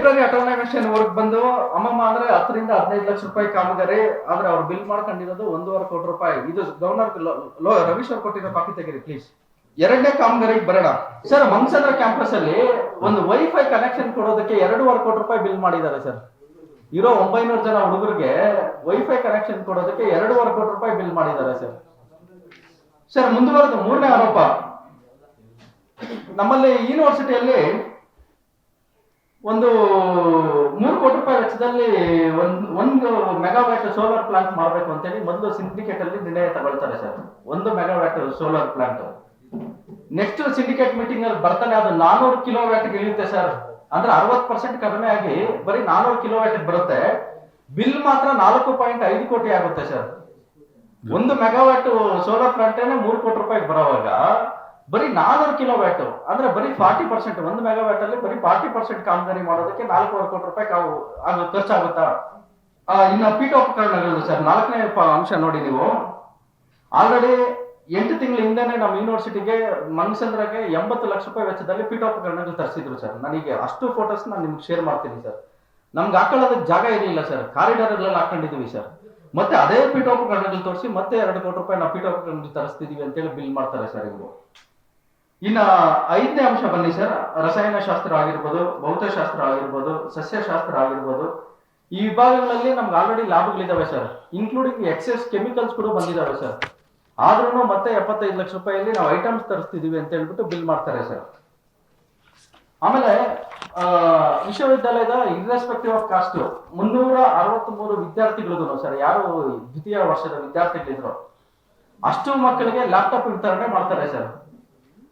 Library ಅಟೋನಮೇಷನ್ work ಬಂದು ಅಮ್ಮಮ್ಮ ಅಂದ್ರೆ ಹತ್ತರಿಂದ ಹದಿನೈದು ಲಕ್ಷ ರೂಪಾಯಿ ಕಾಮಗಾರಿ, ಆದ್ರೆ ಅವ್ರು ಬಿಲ್ ಮಾಡ್ಕೊಂಡಿರೋದು ಒಂದೂವರೆ ಕೋಟಿ ರೂಪಾಯಿ. ಇದು ಗವರ್ನರ್ ರವೀಶ್ ಅವ್ರು ಕೊಟ್ಟಿರೋ ಕಾಪಿ ತೆಗೀರಿ ಪ್ಲೀಸ್ ಎರಡನೇ ಕಾಮಗಾರಿಗೆ ಬರೋಣ. ಸರ್, ಮಂಗಸಂದ್ರ ಕ್ಯಾಂಪಸ್ ಅಲ್ಲಿ ಒಂದು ವೈಫೈ ಕನೆಕ್ಷನ್ ಕೊಡೋದಕ್ಕೆ ಎರಡೂವರೆ ಕೋಟಿ ರೂಪಾಯಿ ಬಿಲ್ ಮಾಡಿದ್ದಾರೆ, ಸರ್. ಇರೋ ಒಂಬೈನೂರು ಜನ ಹುಡುಗರಿಗೆ ವೈಫೈ ಕನೆಕ್ಷನ್ ಕೊಡೋದಕ್ಕೆ ಎರಡೂವರೆ ಕೋಟಿ ರೂಪಾಯಿ ಬಿಲ್ ಮಾಡಿದ್ದಾರೆ, ಸರ್. ಸರ್, ಮುಂದುವರೆದ ಮೂರನೇ ಆರೋಪ. ನಮ್ಮಲ್ಲಿ ಯೂನಿವರ್ಸಿಟಿಯಲ್ಲಿ ಒಂದು ಮೂರು ಕೋಟಿ ರೂಪಾಯಿ ವೆಚ್ಚದಲ್ಲಿ ಒಂದು ಒಂದು ಮೆಗಾವ್ಯಾಟ್ ಸೋಲಾರ್ ಪ್ಲಾಂಟ್ ಮಾಡಬೇಕು ಅಂತೇಳಿ ಮೊದಲು ಸಿಂಡಿಕೇಟ್ ಅಲ್ಲಿ ನಿರ್ಣಯ ತಗೊಳ್ತಾರೆ ಸರ್. ಒಂದು megawatt solar plant next syndicate meeting ಅಲ್ಲಿ ಬರ್ತಾನೆ, ಅದು ನಾನೂರು ಕಿಲೋ ಇಳಿಯುತ್ತೆ ಸರ್. ಅಂದ್ರೆ ಅರವತ್ ಪರ್ಸೆಂಟ್ ಕಡಿಮೆ ಆಗಿ ಬರೀ ನಾನೂರು ಕಿಲೋ ವ್ಯಾಟ್ ಬರುತ್ತೆ. ಬಿಲ್ ಮಾತ್ರ ನಾಲ್ಕು ಪಾಯಿಂಟ್ ಐದು ಕೋಟಿ ಆಗುತ್ತೆ ಸರ್. ಒಂದು ಮೆಗಾವ್ಯಾಟ್ ಸೋಲಾರ್ ಪ್ಲಾಂಟ್ ಮೂರು ಕೋಟಿ ರೂಪಾಯಿ ಬರೋವಾಗ ಬರೀ ಕಿಲೋ ವ್ಯಾಟ್ ಅಂದ್ರೆ ಬರೀ ಫಾರ್ಟಿ ಪರ್ಸೆಂಟ್ ಒಂದು ಮೆಗಾವ್ಯಾಟ್ ಅಲ್ಲಿ ಬರೀ ಫಾರ್ಟಿ ಪರ್ಸೆಂಟ್ ಕಾಮಗಾರಿ ಮಾಡೋದಕ್ಕೆ ನಾಲ್ಕೂವರೆ ಕೋಟಿ ರೂಪಾಯಿ ಅದು ಖರ್ಚಾಗುತ್ತಾ? ಇನ್ನು ಪೀಠೋಪಕರಣಗಳು ಸರ್. ನಾಲ್ಕನೇ ಅಂಶ ನೋಡಿ ನೀವು. ಆಲ್ರೆಡಿ ಎಂಟು ತಿಂಗಳ ಹಿಂದೆನೆ ನಮ್ಮ ಯೂನಿವರ್ಸಿಟಿಗೆ ಮನ್ಸಂದ್ರಗೆ ಎಂಬತ್ತು ಲಕ್ಷ ರೂಪಾಯಿ ವೆಚ್ಚದಲ್ಲಿ ಪೀಠೋಪಕರಣಗಳು ತರಿಸಿದ್ರು ಸರ್. ನನಗೆ ಅಷ್ಟು ಫೋಟೋಸ್ ನಾನು ನಿಮ್ಗೆ ಶೇರ್ ಮಾಡ್ತೀನಿ ಸರ್. ನಮ್ಗೆ ಹಾಕೊಳ್ಳೋದಕ್ಕೆ ಜಾಗ ಇರಲಿಲ್ಲ ಸರ್. ಕಾರಿಡಾರ್ಗಳಲ್ಲಿ ಹಾಕೊಂಡಿದೀವಿ ಸರ್. ಮತ್ತೆ ಅದೇ ಪೀಠೋಪಕರಣಗಳು ತೋರಿಸಿ ಮತ್ತೆ ಎರಡು ಕೋಟಿ ರೂಪಾಯಿ ನಾವು ಪೀಠೋಪಕರಣಗಳು ತರಿಸ್ತಿದೀವಿ ಅಂತೇಳಿ ಬಿಲ್ ಮಾಡ್ತಾರೆ ಸರ್ ಇವರು. ಇನ್ನ ಐದನೇ ಅಂಶ ಬನ್ನಿ ಸರ್ ರಸಾಯನ ಶಾಸ್ತ್ರ ಆಗಿರ್ಬೋದು, ಭೌತಶಾಸ್ತ್ರ ಆಗಿರ್ಬೋದು, ಸಸ್ಯಶಾಸ್ತ್ರ ಆಗಿರ್ಬೋದು. ಈ ವಿಭಾಗಗಳಲ್ಲಿ ನಮ್ಗೆ ಆಲ್ರೆಡಿ ಲಾಭಗಳಿದಾವೆ ಸರ್ ಇನ್ಕ್ಲೂಡಿಂಗ್ ಎಕ್ಸೆಸ್ ಕೆಮಿಕಲ್ಸ್ ಕೂಡ ಬಂದಿದಾವೆ ಸರ್ ಆದ್ರೂ ಮತ್ತೆ ಎಪ್ಪತ್ತೈದು ಲಕ್ಷ ರೂಪಾಯಿಯಲ್ಲಿ ನಾವು ಐಟಮ್ಸ್ ತರಿಸ್ತಿದೀವಿ ಅಂತ ಹೇಳ್ಬಿಟ್ಟು ಬಿಲ್ ಮಾಡ್ತಾರೆ ಸರ್ ಆಮೇಲೆ ವಿಶ್ವವಿದ್ಯಾಲಯದ ಇರ್ರೆಸ್ಪೆಕ್ಟಿವ್ ಆಫ್ ಕಾಸ್ಟ್ ಮುನ್ನೂರ ಅರವತ್ತ್ ಮೂರು ವಿದ್ಯಾರ್ಥಿಗಳಿಗೂ ಸರ್ ಯಾರು ದ್ವಿತೀಯ ವರ್ಷದ ವಿದ್ಯಾರ್ಥಿಗಳಿದ್ರು. ಅಷ್ಟು ಮಕ್ಕಳಿಗೆ ಲ್ಯಾಪ್ಟಾಪ್ ವಿತರಣೆ ಮಾಡ್ತಾರೆ ಸರ್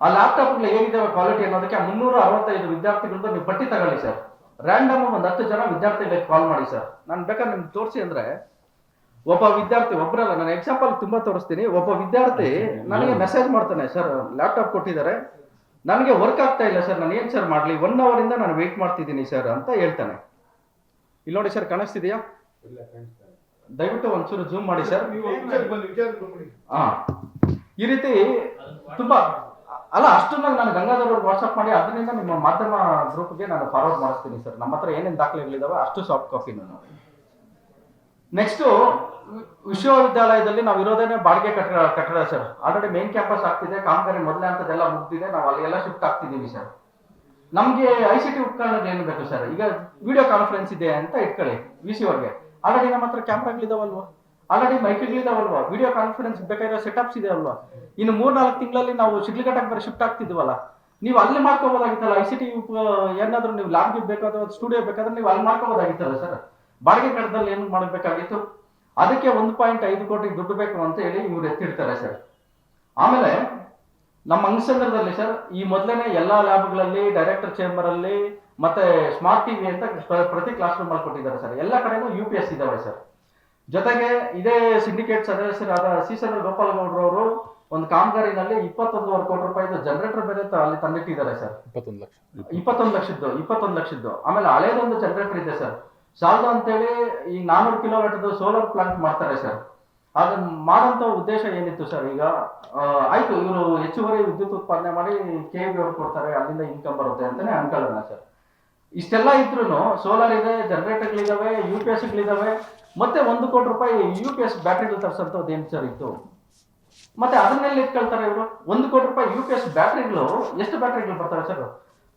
ಆ ಲ್ಯಾಪ್ಟಾಪ್ ಹೇಗಿದ್ದಾವೆ ಕ್ವಾಲಿಟಿ ಅನ್ನೋದಕ್ಕೆ ಮುನ್ನೂರ ಅರವತ್ತೈದು ವಿದ್ಯಾರ್ಥಿಗಳಿಂದ ನೀವು ಪಟ್ಟಿ ತಗೊಳ್ಳಿ ಸರ್ ರ್ಯಾಂಡಮ್ ಒಂದು ಹತ್ತು ಜನ ವಿದ್ಯಾರ್ಥಿಗಳಿಗೆ ಕಾಲ್ ಮಾಡಿ ಸರ್ ನಾನು ಬೇಕಾದ್ರೆ ನಿಮ್ಗೆ ತೋರಿಸಿ ಅಂದ್ರೆ ಒಬ್ಬ ವಿದ್ಯಾರ್ಥಿ ಒಬ್ಬರಲ್ಲ ನಾನು ಎಕ್ಸಾಂಪಲ್ ತುಂಬಾ ತೋರಿಸ್ತೀನಿ. ಒಬ್ಬ ವಿದ್ಯಾರ್ಥಿ ನನಗೆ ಮೆಸೇಜ್ ಮಾಡ್ತಾನೆ ಸರ್ ಲ್ಯಾಪ್ಟಾಪ್ ಕೊಟ್ಟಿದ್ದಾರೆ. ನನಗೆ ವರ್ಕ್ ಆಗ್ತಾ ಇಲ್ಲ ಸರ್ ನಾನು ಏನು ಸರ್ ಮಾಡಲಿ? ಒನ್ ಅವರ್ ಇಂದ ನಾನು ವೆಯ್ಟ್ ಮಾಡ್ತಿದ್ದೀನಿ ಸರ್ ಅಂತ ಹೇಳ್ತಾನೆ. ಇಲ್ಲಿ ನೋಡಿ ಸರ್ ಕಾಣಿಸ್ತಿದೆಯಾ? ದಯವಿಟ್ಟು ಒಂಚೂರು ಜೂಮ್ ಮಾಡಿ ಸರ್ ಹಾ ಈ ರೀತಿ ತುಂಬಾ ಅಲ್ಲ ಅಷ್ಟನ್ನ ನಾನು ಗಂಗಾಧರ್ ಅವ್ರಿಗೆ ವಾಟ್ಸ್ಆಪ್ ಮಾಡಿ ಅದರಿಂದ ನಿಮ್ಮ ಮಾಧ್ಯಮ ಗ್ರೂಪ್ಗೆ ನಾನು ಫಾರ್ವರ್ಡ್ ಮಾಡಿಸ್ತೀನಿ ಸರ್. ನಮ್ಮ ಹತ್ರ ಏನೇನು ದಾಖಲೆಗಳಿದಾವೆ ಅಷ್ಟು ಸಾಫ್ಟ್ ಕಾಪಿ ನಾನು ನೆಕ್ಸ್ಟ್ ವಿಶ್ವವಿದ್ಯಾಲಯದಲ್ಲಿ ನಾವು ಇರೋದೇನೆ ಬಾಡಿಗೆ ಕಟ್ಟಡ ಕಟ್ಟಡ ಸರ್. ಆಲ್ರೆಡಿ ಮೇನ್ ಕ್ಯಾಂಪಸ್ ಆಗ್ತಿದೆ, ಕಾಮಗಾರಿ ಮೊದಲೇ ಅಂತದೆಲ್ಲ ಮುಗ್ದಿದೆ, ನಾವು ಅಲ್ಲಿಗೆಲ್ಲ ಶಿಫ್ಟ್ ಆಗ್ತಿದ್ದೀವಿ ಸರ್. ನಮಗೆ ಐ ಸಿ ಟಿ ಉಪಕರಣಗಳು ಏನು ಬೇಕು ಸರ್? ಈಗ ವಿಡಿಯೋ ಕಾನ್ಫರೆನ್ಸ್ ಇದೆ ಅಂತ ಇಟ್ಕೊಳ್ಳಿ ವಿ ಸಿ ಅವ್ರಿಗೆ. ಆಲ್ರೆಡಿ ನಮ್ಮ ಹತ್ರ ಕ್ಯಾಮ್ರಾಗಳಿದಾವಲ್ವಾ ಆಲ್ರೆಡಿ ಮೈಕ್ಗಳಿದಾವಲ್ವಾ ವಿಡಿಯೋ ಕಾನ್ಫರೆನ್ಸ್ ಬೇಕಾಗಿರೋ ಸೆಟಪ್ಸ್ ಇದೆ ಅಲ್ವಾ ಇನ್ನು ಮೂರ್ನಾಲ್ಕು ತಿಂಗಳಲ್ಲಿ ನಾವು ಶಿಡ್ಲಿಘಟ್ಟಕ್ಕೆ ಬರೀ ಶಿಫ್ಟ್ ಆಗ್ತಿದ್ವಲ್ಲ. ನೀವು ಅಲ್ಲಿ ಮಾಡ್ಕೋಬೋದಾಗಿತ್ತಲ್ಲ? ಐ ಸಿ ಟಿ ಏನಾದ್ರೂ ನೀವು ಲ್ಯಾಬ್ ಬೇಕಾದ್ರೆ ಸ್ಟುಡಿಯೋ ಬೇಕಾದ್ರೆ ನೀವು ಅಲ್ಲಿ ಮಾಡ್ಕೋಬೋದಾಗಿತ್ತಲ್ಲ ಸರ್ ಬಾಡಿಗೆ ಕಟ್ಟದಲ್ಲಿ ಏನು ಮಾಡಬೇಕಾಗಿತ್ತು? ಅದಕ್ಕೆ ಒಂದು ಪಾಯಿಂಟ್ ಐದು ಕೋಟಿ ದುಡ್ಡು ಬೇಕು ಅಂತ ಹೇಳಿ ಇವ್ರು ಎತ್ತಿಡ್ತಾರೆ ಸರ್ ಆಮೇಲೆ ನಮ್ಮ ಅಂಗಸಂದ್ರದಲ್ಲಿ ಸರ್ ಈ ಮೊದಲನೇ ಎಲ್ಲಾ ಲ್ಯಾಬ್ಗಳಲ್ಲಿ ಡೈರೆಕ್ಟರ್ ಚೇಂಬರ್ ಅಲ್ಲಿ, ಮತ್ತೆ ಸ್ಮಾರ್ಟ್ ಟಿವಿ ಅಂತ ಪ್ರತಿ ಕ್ಲಾಸ್ ರೂಮ್ ಅಲ್ಲಿ ಸರ್ ಎಲ್ಲ ಕಡೆನೂ ಯು ಪಿ ಎಸ್ ಇದಾವೆ ಸರ್ ಜೊತೆಗೆ ಇದೇ ಸಿಂಡಿಕೇಟ್ ಸದಸ್ಯರಾದ ಶ್ರೀಚಂದ್ರ ಗೋಪಾಲಗೌಡರವರು ಒಂದು ಕಾಮಗಾರಿನಲ್ಲಿ ಇಪ್ಪತ್ತೊಂದುವರೆ ಕೋಟಿ ರೂಪಾಯಿದು ಜನರೇಟರ್ ಬೇರೆ ಅಲ್ಲಿ ತಂದಿಟ್ಟಿದ್ದಾರೆ ಸರ್ ಇಪ್ಪತ್ತೊಂದು ಲಕ್ಷ. ಇಪ್ಪತ್ತೊಂದು ಲಕ್ಷದ್ದು ಇಪ್ಪತ್ತೊಂದು ಲಕ್ಷದ್ದು. ಆಮೇಲೆ ಹಳೇದೊಂದು ಜನರೇಟರ್ ಇದೆ ಸರ್ ಸಾಲದು ಅಂತೇಳಿ ಈ ನಾನೂರು ಕಿಲೋಮೀಟರ್ ಸೋಲಾರ್ ಪ್ಲಾಂಟ್ ಮಾಡ್ತಾರೆ ಸರ್ ಅದನ್ನ ಮಾಡಂತ ಉದ್ದೇಶ ಏನಿತ್ತು ಸರ್ ಈಗ ಆಯ್ತು ಇವರು ಹೆಚ್ಚುವರಿ ವಿದ್ಯುತ್ ಉತ್ಪಾದನೆ ಮಾಡಿ ಕೆ ಅವ್ರು ಕೊಡ್ತಾರೆ ಅಲ್ಲಿಂದ ಇನ್ಕಮ್ ಬರುತ್ತೆ ಅಂತಾನೆ ಅನ್ಕೊಳ್ಳೋಣ ಸರ್ ಇಷ್ಟೆಲ್ಲ ಇದ್ರೂ ಸೋಲಾರ್ ಇದೆ ಜನರೇಟರ್ಗಳಿದಾವೆ ಯು ಪಿ ಎಸ್ಗಳಿದಾವೆ ಮತ್ತೆ ಒಂದು ಕೋಟಿ ರೂಪಾಯಿ ಯು ಪಿ ಎಸ್ ಬ್ಯಾಟ್ರಿಗಳು ತರಿಸೋಂಥದ್ದು ಏನು ಸರ್ ಇತ್ತು ಮತ್ತೆ ಅದನ್ನೆಲ್ಲ ಇಟ್ಕೊಳ್ತಾರೆ ಇವರು? ಒಂದು ಕೋಟಿ ರೂಪಾಯಿ ಯು ಪಿ ಎಸ್ ಬ್ಯಾಟ್ರಿಗಳು ಎಷ್ಟು ಬ್ಯಾಟ್ರಿಗಳು ಬರ್ತವೆ ಸರ್?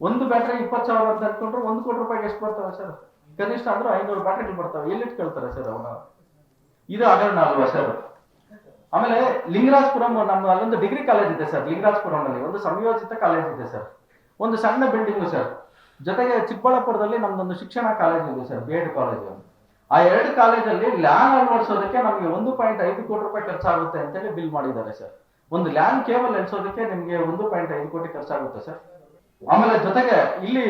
ಒಂದು ಬ್ಯಾಟ್ರಿ ಇಪ್ಪತ್ತು ಸಾವಿರ ಅಂತ ಅನ್ಕೊಂಡ್ರೆ ಒಂದು ಕೋಟಿ ರೂಪಾಯಿಗೆ ಎಷ್ಟು ಬರ್ತವೆ ಸರ್? ಕನಿಷ್ಠ ಅಂದ್ರೆ ಐನೂರು ಬ್ಯಾಟ್ರಿಗಳು ಬರ್ತವೆ. ಎಲ್ಲಿ ಇಟ್ಕೊಳ್ತಾರೆ ಸರ್ ಅವನ ಇದು ಹಗರಣ ಅಲ್ವಾ ಸರ್. ಆಮೇಲೆ ಲಿಂಗರಾಜ್ಪುರಂ ನಮ್ಮ ಅಲ್ಲೊಂದು ಡಿಗ್ರಿ ಕಾಲೇಜ್ ಇದೆ ಸರ್. ಲಿಂಗರಾಜ್ಪುರಂನಲ್ಲಿ ಒಂದು ಸಂಯೋಜಿತ ಕಾಲೇಜ್ ಇದೆ ಸರ್. ಒಂದು ಸಣ್ಣ ಬಿಲ್ಡಿಂಗ್ ಸರ್. ಜೊತೆಗೆ ಚಿಕ್ಕಬಳ್ಳಾಪುರದಲ್ಲಿ ನಮ್ದೊಂದು ಶಿಕ್ಷಣ ಕಾಲೇಜ್ ಇದೆ ಸರ್ ಬಿ ಎಡ್ ಕಾಲೇಜು ಆ ಎರಡು ಕಾಲೇಜಲ್ಲಿ ಲ್ಯಾನ್ ಅಳವಡಿಸೋದಕ್ಕೆ ನಮಗೆ ಒಂದು ಪಾಯಿಂಟ್ ಐದು ಕೋಟಿ ರೂಪಾಯಿ ಖರ್ಚಾಗುತ್ತೆ ಅಂತೇಳಿ ಬಿಲ್ ಮಾಡಿದ್ದಾರೆ ಸರ್. ಒಂದು ಲ್ಯಾನ್ ಕೇಬಲ್ ಎಲ್ಸೋದಕ್ಕೆ ನಿಮಗೆ ಒಂದು ಪಾಯಿಂಟ್ ಐದು ಕೋಟಿ ಖರ್ಚಾಗುತ್ತೆ ಸರ್. ಆಮೇಲೆ ಜೊತೆಗೆ ಇಲ್ಲಿ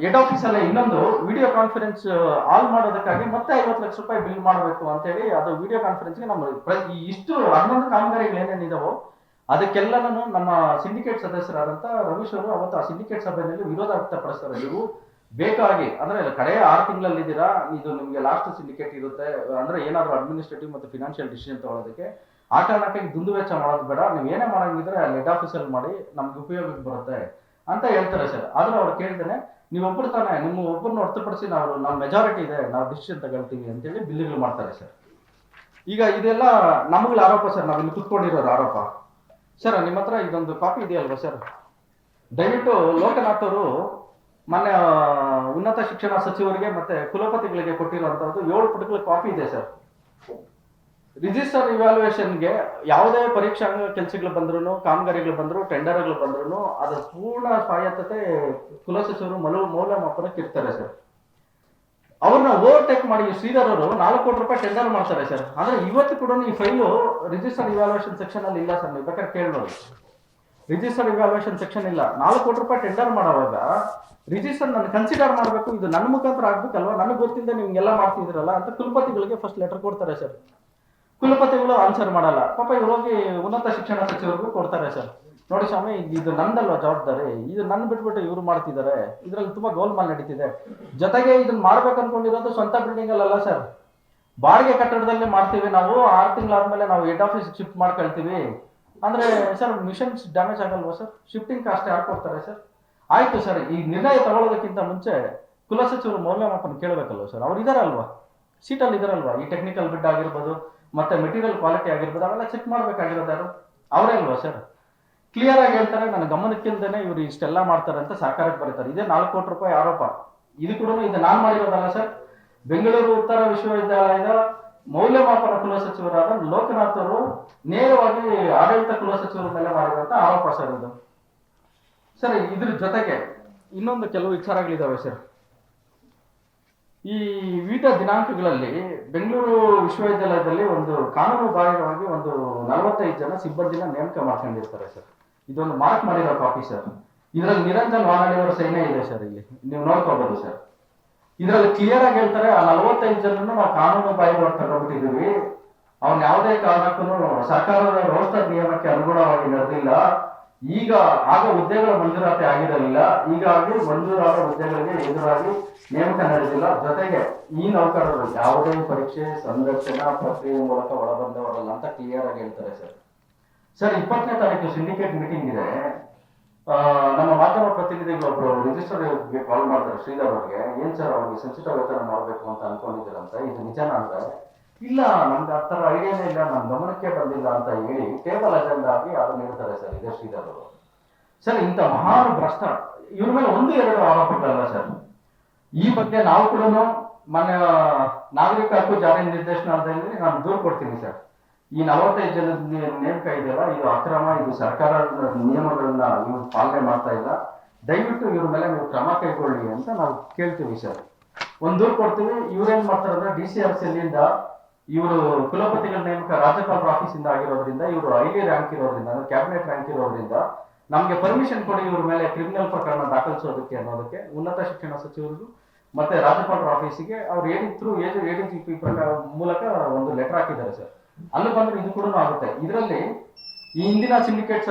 ಹೆಡ್ ಆಫೀಸ್ ಇನ್ನೊಂದು ವಿಡಿಯೋ ಕಾನ್ಫರೆನ್ಸ್ ಆಲ್ ಮಾಡೋದಕ್ಕಾಗಿ ಮತ್ತೆ ಐವತ್ತು ಲಕ್ಷ ರೂಪಾಯಿ ಬಿಲ್ ಮಾಡಬೇಕು ಅಂತೇಳಿ ಅದು ವಿಡಿಯೋ ಕಾನ್ಫರೆನ್ಸ್ಗೆ ನಮ್ಮ ಪ್ರ- ಈ ಇಷ್ಟು ಹನ್ನೊಂದು ಕಾಮಗಾರಿಗಳು ಏನೇನಿದಾವೋ ಅದಕ್ಕೆಲ್ಲನೂ ನಮ್ಮ ಸಿಂಡಿಕೇಟ್ ಸದಸ್ಯರಾದಂತ ರವೀಶ್ ಅವರು ಅವತ್ತು ಆ ಸಿಂಡಿಕೇಟ್ ಸಭೆಯಲ್ಲಿ ವಿರೋಧ ವ್ಯಕ್ತಪಡಿಸ್ತಾರೆ ನೀವು ಬೇಕಾಗಿ, ಅಂದ್ರೆ ಕಡೆಯ ಆರು ತಿಂಗಳಲ್ಲಿ ಇದ್ದೀರಾ ಇದು ನಿಮಗೆ ಲಾಸ್ಟ್ ಸಿಂಡಿಕೇಟ್ ಇರುತ್ತೆ, ಅಂದ್ರೆ ಏನಾದ್ರು ಅಡ್ಮಿನಿಸ್ಟ್ರೇಟಿವ್ ಮತ್ತು ಫಿನಾನ್ಷಿಯಲ್ ಡಿಸಿಷನ್ ತಗೊಳ್ಳೋದಕ್ಕೆ ಆ ಕಾರಣಕ್ಕೆ ದುಂದು ವೆಚ್ಚ ಮಾಡೋದು ಬೇಡ, ನೀವು ಏನೇ ಮಾಡಂಗಿದ್ರೆ ಹೆಡ್ ಆಫೀಸಲ್ಲಿ ಮಾಡಿ, ನಮ್ಗೆ ಉಪಯೋಗಕ್ಕೆ ಬರುತ್ತೆ ಅಂತ ಹೇಳ್ತಾರೆ ಸರ್. ಆದ್ರೆ ಅವ್ರು ಕೇಳ್ತಾನೆ ನೀವು ಒಬ್ಬರು ತಾನೆ, ನಿಮ್ಮ ಒಬ್ಬರನ್ನ ಹೊರತುಪಡಿಸಿ ನಾವು ನಮ್ಮ ಮೆಜಾರಿಟಿ ಇದೆ, ನಾವು ಡಿಸಿಷನ್ ತಗೊಳ್ತೀವಿ ಅಂತೇಳಿ ಬಿಲ್ಗಳು ಮಾಡ್ತಾರೆ ಸರ್. ಈಗ ಇದೆಲ್ಲ ನಮ್ಗಳ ಆರೋಪ ಸರ್, ನಾವು ಇಲ್ಲಿ ಕುತ್ಕೊಂಡಿರೋರು ಆರೋಪ. ಸರ್ ನಿಮ್ಮ ಹತ್ರ ಇದೊಂದು ಕಾಪಿ ಇದೆಯಲ್ವಾ ಸರ್ ದಯವಿಟ್ಟು ಲೋಕನಾಥ್ ಅವರು ಮೊನ್ನೆ ಉನ್ನತ ಶಿಕ್ಷಣ ಸಚಿವರಿಗೆ ಮತ್ತೆ ಕುಲಪತಿಗಳಿಗೆ ಕೊಟ್ಟಿರುವಂತಹದ್ದು ಏಳು ಪುಟಗಳ ಕಾಪಿ ಇದೆ ಸರ್ ರಿಜಿಸ್ಟರ್ ಇವ್ಯಾಲ್ಯೂಯೇಷನ್ಗೆ ಯಾವುದೇ ಪರೀಕ್ಷಾಂಗ ಕೆಲಸಗಳು ಬಂದ್ರು ಕಾಮಗಾರಿಗಳು ಬಂದ್ರು ಟೆಂಡರ್ಗಳು ಬಂದ್ರು ಅದರ ಪೂರ್ಣ ಸ್ವಾಯತ್ತತೆ ಕುಲಸಚಿವರು ಮೌಲ, ಮೌಲ್ಯಮಾಪನಕ್ಕೆ ಇರ್ತಾರೆ ಸರ್ ಅವ್ರನ್ನ ಓವರ್ಟೇಕ್ ಮಾಡಿ ಶ್ರೀಧರ್ ಅವರು ನಾಲ್ಕು ಕೋಟಿ ರೂಪಾಯಿ ಟೆಂಡರ್ ಮಾಡ್ತಾರೆ ಸರ್ ಆದ್ರೆ ಇವತ್ತು ಕೂಡ ಈ ಫೈಲು ರಿಜಿಸ್ಟರ್ ಇವ್ಯಾಲ್ಯೂಯೇಷನ್ ಸೆಕ್ಷನ್ ಅಲ್ಲಿ ಇಲ್ಲ ಸರ್ ನೀವು ಬೇಕಾದ್ರೆ ಕೇಳ್ಬೋದು ರಿಜಿಸ್ಟರ್ ಇವ್ಯಾಲ್ಯೂಯೇಷನ್ ಸೆಕ್ಷನ್ ಇಲ್ಲ. ನಾಲ್ಕು ಕೋಟಿ ರೂಪಾಯಿ ಟೆಂಡರ್ ಮಾಡುವಾಗ ರಿಜಿಸ್ಟರ್ ನಾನು ಕನ್ಸಿಡರ್ ಮಾಡಬೇಕು. ಇದು ನನ್ನ ಮುಖಾಂತರ ಆಗ್ಬೇಕಲ್ವಾ? ನನಗೆ ಗೊತ್ತಿಲ್ಲ ನೀವು ಎಲ್ಲ ಮಾಡ್ತಿದ್ರಲ್ಲ ಅಂತ ಕುಲಪತಿಗಳಿಗೆ ಫಸ್ಟ್ ಲೆಟರ್ ಕೊಡ್ತಾರೆ ಸರ್ ಕುಲಪತಿಗಳು ಆನ್ಸರ್ ಮಾಡಲ್ಲ. ಪಾಪ ಇವ್ರು ಹೋಗಿ ಉನ್ನತ ಶಿಕ್ಷಣ ಸಚಿವರಿಗೂ ಕೊಡ್ತಾರೆ ಸರ್ ನೋಡಿ ಸ್ವಾಮಿ, ಇದು ನಂದಲ್ವಾ ಜವಾಬ್ದಾರಿ? ಇದು ನನ್ನ ಬಿಟ್ಬಿಟ್ಟು ಇವ್ರು ಮಾಡ್ತಿದ್ದಾರೆ ಇದ್ರಲ್ಲಿ ತುಂಬಾ ಗೋಲ್ಮಾಲ್ ನಡೀತಿದೆ. ಜೊತೆಗೆ ಇದನ್ನ ಮಾಡ್ಬೇಕು ಅನ್ಕೊಂಡಿರೋದು ಸ್ವಂತ ಬಿಲ್ಡಿಂಗ್ ಅಲ್ಲ ಸರ್ ಬಾಡಿಗೆ ಕಟ್ಟಡದಲ್ಲಿ ಮಾಡ್ತೀವಿ ನಾವು, ಆರು ತಿಂಗಳಾದ್ಮೇಲೆ ನಾವು ಹೆಡ್ ಆಫೀಸ್ ಶಿಫ್ಟ್ ಮಾಡ್ಕೊಳ್ತೀವಿ. ಅಂದ್ರೆ ಸರ್ ಮಿಷನ್ಸ್ ಡ್ಯಾಮೇಜ್ ಆಗಲ್ವಾ ಸರ್ ಶಿಫ್ಟಿಂಗ್ ಕಾಸ್ಟ್ ಯಾರು ಕೊಡ್ತಾರೆ ಸರ್ ಆಯ್ತು ಸರ್ ಈ ನಿರ್ಣಯ ತಗೊಳ್ಳೋದಕ್ಕಿಂತ ಮುಂಚೆ ಕುಲಸಚಿವರು ಮೌಲ್ಯಮಾಪನ ಕೇಳಬೇಕಲ್ವ ಸರ್ ಅವ್ರು ಇದಾರಲ್ವಾ? ಸೀಟಲ್ಲಿ ಇದಾರಲ್ವಾ? ಈ ಟೆಕ್ನಿಕಲ್ ಬಿಡ್ ಆಗಿರ್ಬೋದು, ಮತ್ತೆ ಮೆಟೀರಿಯಲ್ ಕ್ವಾಲಿಟಿ ಆಗಿರ್ಬೋದು, ಅವೆಲ್ಲ ಚೆಕ್ ಮಾಡ್ಬೇಕಾಗಿರೋದು ಯಾರು? ಅವರೇ ಅಲ್ವಾ ಸರ್ ಕ್ಲಿಯರ್ ಆಗಿ ಹೇಳ್ತಾರೆ, ನನ್ನ ಗಮನಕ್ಕಿಲ್ದೇನೆ ಇವರು ಇಷ್ಟೆಲ್ಲ ಮಾಡ್ತಾರೆ ಅಂತ ಸರ್ಕಾರಕ್ಕೆ ಬರೀತಾರೆ. ಇದೇ ನಾಲ್ಕು ಕೋಟಿ ರೂಪಾಯಿ ಆರೋಪ. ಇದು ಕೂಡ ಇದು ನಾನು ಮಾಡಿರೋದಲ್ಲ ಸರ್. ಬೆಂಗಳೂರು ಉತ್ತರ ವಿಶ್ವವಿದ್ಯಾಲಯದ ಮೌಲ್ಯಮಾಪನ ಕುಲಸಚಿವರಾದ ಲೋಕನಾಥ್ ಅವರು ನೇರವಾಗಿ ಆಡಳಿತ ಕುಲಸಚಿವರ ಮೇಲೆ ಮಾಡಿರುವಂತ ಆರೋಪ ಸರ್ ಇದು. ಸರ್, ಇದ್ರ ಜೊತೆಗೆ ಇನ್ನೊಂದು ಕೆಲವು ವಿಚಾರಗಳಿದಾವೆ ಸರ್. ಈ ವಿವಿಧ ದಿನಾಂಕಗಳಲ್ಲಿ ಬೆಂಗಳೂರು ವಿಶ್ವವಿದ್ಯಾಲಯದಲ್ಲಿ ಒಂದು ಕಾನೂನು ಬಾಹಿರವಾಗಿ ಒಂದು ನಲವತ್ತೈದು ಜನ ಸಿಬ್ಬಂದಿನ ನೇಮಕ ಮಾಡ್ಕೊಂಡಿರ್ತಾರೆ ಸರ್. ಇದೊಂದು ಮಾರ್ಕ್ ಮಾಡಿರೋ ಕಾಪಿ ಸರ್. ಇದರಲ್ಲಿ ನಿರಂಜನ್ ವಾನಡಿಯವರ ಸೈನ್ಯ ಇದೆ ಸರ್ ಇಲ್ಲಿ. ನೀವು ನೋಡ್ಕೋಬಹುದು ಸರ್. ಇದರಲ್ಲಿ ಕ್ಲಿಯರ್ ಆಗಿ ಹೇಳ್ತಾರೆ, ಆ ನಲವತ್ತೈದು ಜನರನ್ನು ನಾವು ಕಾನೂನು ಬಾಹಿರವಾಗಿ ತಗೊಂಡ್ಬಿಟ್ಟಿದೀವಿ ಅವ್ನ ಯಾವುದೇ ಕಾರಣಕ್ಕೂ ಸರ್ಕಾರದ ರೋಸ್ಟರ್ ನಿಯಮಕ್ಕೆ ಅನುಗುಣವಾಗಿ ನಡೆದಿಲ್ಲ. ಈಗ ಆಗ ಹುದ್ದೆಗಳ ಮಂಜೂರಾತಿ ಆಗಿರಲಿಲ್ಲ. ಈಗಾಗಿ ಮಂಜೂರಾದ ಹುದ್ದೆಗಳಿಗೆ ಎದುರಾಗಿ ನೇಮಕ ನಡೆದಿಲ್ಲ. ಜೊತೆಗೆ ಈ ನೌಕರರು ಯಾವುದೇ ಪರೀಕ್ಷೆ, ಸಂರಕ್ಷಣಾ ಪ್ರಕ್ರಿಯೆ ಮೂಲಕ ಒಳಬಂದವರಲ್ಲ ಅಂತ ಕ್ಲಿಯರ್ ಆಗಿ ಹೇಳ್ತಾರೆ ಸರ್. ಸರ್, ಇಪ್ಪತ್ತನೇ ತಾರೀಕು ಸಿಂಡಿಕೇಟ್ ಮೀಟಿಂಗ್ ಇದೆ. ನಮ್ಮ ಮಾಧ್ಯಮ ಪ್ರತಿನಿಧಿಗಳು ರಿಜಿಸ್ಟರ್ ಕಾಲ್ ಮಾಡ್ತಾರೆ, ಶ್ರೀಧರ್ ಅವ್ರಿಗೆ. ಏನ್ ಸರ್ ಅವ್ರಿಗೆ ಸಂಚಿತ ವೇತನ ಮಾಡಬೇಕು ಅಂತ ಅನ್ಕೊಂಡಿದ್ದೀರಂತ? ಇದು ನಿಜನ ಅಂದ್ರೆ ಇಲ್ಲ, ನಮ್ಗೆ ಆ ಥರ ಐಡಿಯಾನೇ ಇಲ್ಲ ನಮ್ಮ ಗಮನಕ್ಕೆ ಬಂದಿಲ್ಲ ಅಂತ ಹೇಳಿ ಟೇಬಲ್ ಅಜೆಂಡಾ ಆಗಿ ಅದನ್ನ ಇರ್ತಾರೆ ಸರ್, ಇದೇ ಶ್ರೀಧರ್ ಅವರು. ಸರ್, ಇಂಥ ಮಹಾನ್ ಭ್ರಷ್ಟ, ಇವ್ರ ಮೇಲೆ ಒಂದು ಎರಡು ಆರೋಪಗಳಲ್ಲ ಸರ್. ಈ ಬಗ್ಗೆ ನಾವು ಕೂಡ ಮೊನ್ನೆ ನಾಗರಿಕ ಹಕ್ಕು ಜಾರಿ ನಿರ್ದೇಶನಾಲಯದಲ್ಲಿ ನಾನು ದೂರು ಕೊಡ್ತೀನಿ ಸರ್. ಈ ನಲವತ್ತೈದು ಜನದ ನೇಮಕ ಇದೆಯಲ್ಲ, ಇದು ಅಕ್ರಮ, ಇದು ಸರ್ಕಾರದ ನಿಯಮಗಳನ್ನ ಇವ್ರು ಪಾಲನೆ ಮಾಡ್ತಾ ಇಲ್ಲ. ದಯವಿಟ್ಟು ಇವ್ರ ಮೇಲೆ ನೀವು ಕ್ರಮ ಕೈಗೊಳ್ಳಿ ಅಂತ ನಾವು ಕೇಳ್ತೀವಿ ಸರ್. ಒಂದ್ ದೂರು ಕೊಡ್ತೀವಿ ಇವ್ರೇನ್ ಮಾಡ್ತಾರೆ ಅಂದ್ರೆ ಡಿ ಸಿ ಆರ್ ಇಂದ ಇವರು ಕುಲಪತಿಗಳ ನೇಮಕ ರಾಜ್ಯಪಾಲರ ಆಫೀಸಿಂದ ಆಗಿರೋದ್ರಿಂದ, ಇವರು ಐಲಿ ರ್ಯಾಂಕ್ ಇರೋದ್ರಿಂದ ಕ್ಯಾಬಿನೆಟ್ ರ್ಯಾಂಕ್ ಇರೋದ್ರಿಂದ ನಮ್ಗೆ ಪರ್ಮಿಷನ್ ಕೊಡಿ ಇವ್ರ ಮೇಲೆ ಕ್ರಿಮಿನಲ್ ಪ್ರಕರಣ ದಾಖಲಿಸೋದಕ್ಕೆ ಅನ್ನೋದಕ್ಕೆ ಉನ್ನತ ಶಿಕ್ಷಣ ಸಚಿವರಿಗೂ ಮತ್ತೆ ರಾಜ್ಯಪಾಲರ ಆಫೀಸಿಗೆ ಅವ್ರು ಏಡಿ ಥ್ರೂ ಎಡಿಜಿಪಿ ಪ್ರಕಾರ ಮೂಲಕ ಒಂದು ಲೆಟರ್ ಹಾಕಿದ್ದಾರೆ ಸರ್. ಅಲ್ಲಿ ಬಂದ್ರೆ ಇದು ಕೂಡ ಆಗುತ್ತೆ. ಇದರಲ್ಲಿ ಈ ಹಿಂದಿನ ಸಿಂಡಿಕೇಟ್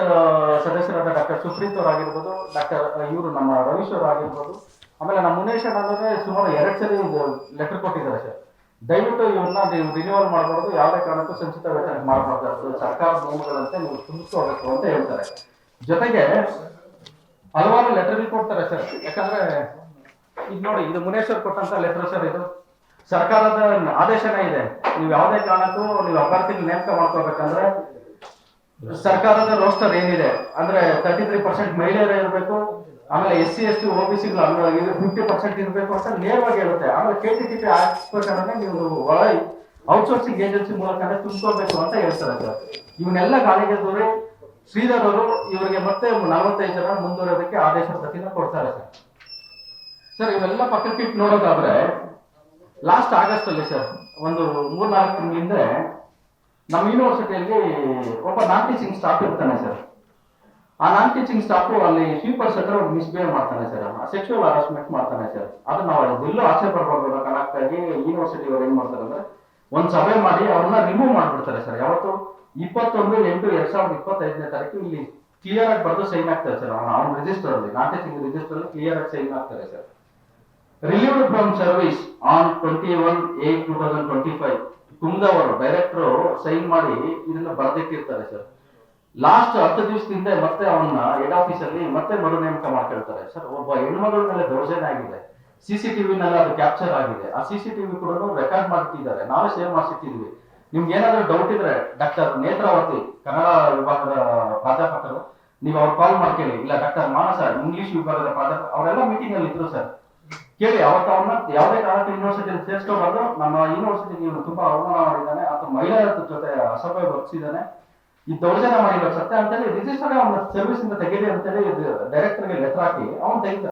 ಸದಸ್ಯರಾದ ಡಾಕ್ಟರ್ ಸುಪ್ರೀತ್ ಅವ್ರು ಆಗಿರ್ಬೋದು, ಡಾಕ್ಟರ್ ಇವರು ನಮ್ಮ ರವೀಶ್ ಅವರು ಆಗಿರ್ಬೋದು, ಆಮೇಲೆ ನಮ್ಮ ಮುನೇಶ್ ಅನ್ನೋದೇ ಸುಮಾರು ಎರಡು ಸರಿ ಲೆಟರ್ ಕೊಟ್ಟಿದ್ದಾರೆ ಸರ್. ದಯವಿಟ್ಟು ಇವನ್ನ ನೀವು ರಿನ್ಯೂವಲ್ ಮಾಡಬಾರ್ದು, ಯಾವುದೇ ಕಾರಣಕ್ಕೂ ಸಂಚಿತ ವೇತನ ಮಾಡಬಾರ್ದು. ಸರ್ಕಾರದ ನಿಯಮಗಳಂತೆ ನೀವು ತುಂಬಿಸ್ಕೋಬೇಕು ಅಂತ ಹೇಳ್ತಾರೆ. ಜೊತೆಗೆ ಹಲವಾರು ಲೆಟರ್ ಕೊಡ್ತಾರೆ ಸರ್. ಯಾಕಂದ್ರೆ ಇದು ನೋಡಿ, ಇದು ಮುನೇಶ್ವರ್ ಕೊಟ್ಟಂತ ಲೆಟರ್ ಸರ್ ಇದು. ಸರ್ಕಾರದ ಆದೇಶನೇ ಇದೆ. ನೀವು ಯಾವುದೇ ಕಾರಣಕ್ಕೂ ನೀವು ಅಭ್ಯರ್ಥಿ ನೇಮಕ ಮಾಡ್ಕೋಬೇಕಂದ್ರೆ ಸರ್ಕಾರದ ರೋಸ್ಟರ್ ಏನಿದೆ, ಅಂದ್ರೆ ತರ್ಟಿ ತ್ರೀ ಪರ್ಸೆಂಟ್ ಮಹಿಳೆಯರೇ ಇರಬೇಕು, ಆಮೇಲೆ S C S T O B ಸಿಗಳು fifty percent ಇರಬೇಕು ಅಂತ ನೇರವಾಗಿ ಹೇಳುತ್ತೆ. ಆಮೇಲೆ ಕೆ ಟಿ ಟಿ ಪಿ ಹಾಕ್ಸ್ಬೇಕಂದ್ರೆ ನೀವು ಔಟ್ಸೋರ್ಸಿಂಗ್ ಏಜೆನ್ಸಿ ಮೂಲಕ ತುಂಬಿಸ್ಕೋಬೇಕು ಅಂತ ಹೇಳ್ತಾರೆ ಸರ್. ಇವನ್ನೆಲ್ಲ ಗಾಳಿಗೆ ದೂರಿ ಶ್ರೀಧರ್ ಅವರು ಇವರಿಗೆ ಮತ್ತೆ ನಲವತ್ತೈದು ಜನ ಮುಂದುವರೆಯೋದಕ್ಕೆ ಆದೇಶ ಪ್ರತಿನ ಕೊಡ್ತಾರೆ ಸರ್. ಸರ್, ಇವೆಲ್ಲ ಪಕ್ಕಕ್ಕೆ ನೋಡೋದಾದ್ರೆ ಲಾಸ್ಟ್ ಆಗಸ್ಟ್ ಅಲ್ಲಿ ಸರ್ ಒಂದು ಮೂರ್ನಾಲ್ಕು ತಿಂಗಳ ಹಿಂದೆ ನಮ್ಮ ಯೂನಿವರ್ಸಿಟಿಯಲ್ಲಿ ಒಬ್ಬ ನಾನ್ ಟೀಚಿಂಗ್ ಸ್ಟಾಫ್ ಇರ್ತಾನೆ ಸರ್ ಆ ನಾನ್ ಟೀಚಿಂಗ್ ಸ್ಟಾಫ್ ಅಲ್ಲಿ ಸ್ವೀಪರ್ಸ್ ಹತ್ರ ಮಿಸ್ಬಿಹೇವ್ ಮಾಡ್ತಾನೆ ಸರ್ ಸೆಕ್ಷುವಲ್ ಹರಾಸ್ಮೆಂಟ್ ಮಾಡ್ತಾನೆ ಸರ್ ಅದನ್ನ ನಾವು ಎಲ್ಲೂ ಆಚೆ ಬರ್ಬಾರ್ದು ಕಣಕ್ಕಾಗಿ ಯೂನಿವರ್ಸಿಟಿ ಅವ್ರು ಏನ್ ಮಾಡ್ತಾರೆ ಅಂದ್ರೆ ಒಂದ್ ಸಭೆ ಮಾಡಿ ಅವ್ರನ್ನ ರಿಮೂವ್ ಮಾಡ್ಬಿಡ್ತಾರೆ ಸರ್ ಯಾವತ್ತು? ಇಪ್ಪತ್ತೊಂದು ಎಂಟು ಎರಡ್ ಸಾವಿರದ ಇಪ್ಪತ್ತೈದನೇ ತಾರೀಕು ಇಲ್ಲಿ ಕ್ಲಿಯರ್ ಆಗಿ ಬರೆದು ಸೈನ್ ಆಗ್ತಾರೆ ಸರ್ ಅವನ ಅವ್ನ ರಿಜಿಸ್ಟರ್ ಅಲ್ಲಿ ನಾನ್ ಟೀಚಿಂಗ್ ರಿಜಿಸ್ಟರ್ ಅಲ್ಲಿ ಕ್ಲಿಯರ್ ಆಗಿ ಸೈನ್ ಆಗ್ತಾರೆ sir relieved from service on twenty one eight two thousand twenty five ತುಂಗವರು director sign ಮಾಡಿ ಇದನ್ನ ಬರೆದಿಟ್ಟಿರ್ತಾರೆ ಸರ್ ಲಾಸ್ಟ್ ಹತ್ತು ದಿವಸದಿಂದ ಮತ್ತೆ ಅವನ್ನ ಹೆಡ್ ಆಫೀಸ್ ಅಲ್ಲಿ ಮತ್ತೆ ಮರು ನೇಮಕ ಮಾಡ್ಕೊಳ್ತಾರೆ ಸರ್ ಒಬ್ಬ ಹೆಣ್ಮಗಳ ಮೇಲೆ ದೌರ್ಜನ್ಯ ಆಗಿದೆ. ಸಿಸಿಟಿವಿ ನಲ್ಲಿ ಅದು ಕ್ಯಾಪ್ಚರ್ ಆಗಿದೆ. ಆ ಸಿಸಿಟಿವಿ ಕೂಡ ರೆಕಾರ್ಡ್ ಮಾಡ್ತಿದ್ದಾರೆ. ನಾವೇ ಸೇವ್ ಮಾಡಿಸಿಟ್ಟಿದ್ವಿ. ನಿಮ್ಗೆ ಏನಾದ್ರು ಡೌಟ್ ಇದ್ರೆ ಡಾಕ್ಟರ್ ನೇತ್ರಾವತಿ, ಕನ್ನಡ ವಿಭಾಗದ ಪ್ರಾಧ್ಯಾಪಕರು, ನೀವು ಅವ್ರು ಕಾಲ್ ಮಾಡ್ಕೊಳ್ಳಿ. ಇಲ್ಲ ಡಾಕ್ಟರ್ ಮಾನಸ ಇಂಗ್ಲಿಷ್ ವಿಭಾಗದ ಪ್ರಾಧ್ಯಾಪಕ, ಅವರೆಲ್ಲ ಮೀಟಿಂಗ್ ಅಲ್ಲಿ ಇದ್ರು ಸರ್ ಕೇಳಿ ಅವತ್ತು ಅವನ್ನ ಯಾವುದೇ ಕಾರಣಕ್ಕೆ ಯೂನಿವರ್ಸಿಟಿಯಲ್ಲಿ ಸೇರಿಸ್ಕೋಬಾರ್ದು ನಮ್ಮ ಯೂನಿವರ್ಸಿಟಿ ಇವನು ತುಂಬಾ ಅವಮಾನ ಮಾಡಿದ್ದಾನೆ. ಅಥವಾ ಮಹಿಳೆಯರ ಜೊತೆ ಅಸಭ್ಯ ವರ್ತಿಸಿದ್ದಾನೆ. ಈ ದೌರ್ಜನ್ಯ ಮಾಡಿರೋ ಸತ್ಯ ಅಂತೇಳಿ ರಿಜಿಸ್ಟರ್ ಅವನ ಸರ್ವಿಸ್ ಇಂದ ತೆಗೀರಿ ಅಂತೇಳಿ ಡೈರೆಕ್ಟರ್ಗೆ ಲೆಟರ್ ಹಾಕಿ ಅವನು ತೆಗಿತಾರೆ